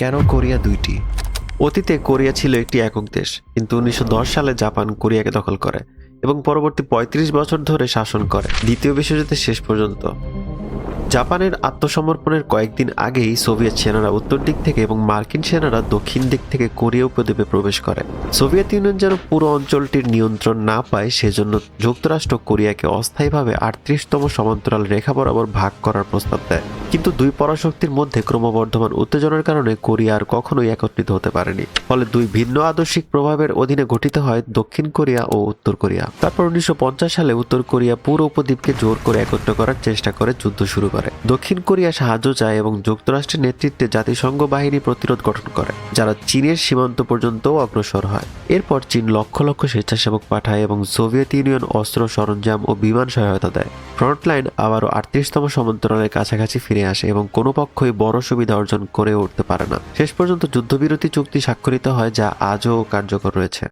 কেন কোরিয়া দুইটি? অতীতে কোরিয়া ছিল একটি একক দেশ, কিন্তু উনিশশো দশ সালে জাপান কোরিয়াকে দখল করে এবং পরবর্তী ৩৫ বছর ধরে শাসন করে। দ্বিতীয় বিশ্বযুদ্ধের শেষ পর্যন্ত জাপানের আত্মসমর্পণের কয়েকদিন আগেই সোভিয়েত সেনারা উত্তর দিক থেকে এবং মার্কিন সেনারা দক্ষিণ দিক থেকে কোরিয়া উপদ্বীপে প্রবেশ করে। সোভিয়েত ইউনিয়ন যেন পুরো অঞ্চলটির নিয়ন্ত্রণ না পায়, সেজন্য যুক্তরাষ্ট্র কোরিয়াকে অস্থায়ীভাবে আটত্রিশতম সমান্তরাল রেখা বরাবর ভাগ করার প্রস্তাব দেয়। কিন্তু দুই পরাশক্তির মধ্যে ক্রমবর্ধমান উত্তেজনার কারণে কোরিয়া আর কখনোই একত্রিত হতে পারেনি। ফলে দুই ভিন্ন আদর্শিক প্রভাবের অধীনে গঠিত হয় দক্ষিণ কোরিয়া ও উত্তর কোরিয়া। তারপর উনিশশো পঞ্চাশ সালে উত্তর কোরিয়া পুরো উপদ্বীপকে জোর করে একত্র করার চেষ্টা করে যুদ্ধ শুরু করে। দক্ষিণ কোরিয়া সাহায্য চায় এবং যুক্তরাষ্ট্রের নেতৃত্বে জাতিসংঘ বাহিনী প্রতিরোধ গঠন করে, যারা চীনের সীমান্ত পর্যন্তও অগ্রসর হয়। এরপর চীন লক্ষ লক্ষ স্বেচ্ছাসেবক পাঠায় এবং সোভিয়েত ইউনিয়ন অস্ত্র, সরঞ্জাম ও বিমান সহায়তা দেয়। ফ্রন্টলাইন আবারও আটত্রিশতম সমান্তরালের কাছাকাছি ফিরে আসে এবং কোনো পক্ষই বড় সুবিধা অর্জন করে উঠতে পারে না। শেষ পর্যন্ত যুদ্ধবিরতি চুক্তি স্বাক্ষরিত হয়, যা আজও কার্যকর রয়েছে।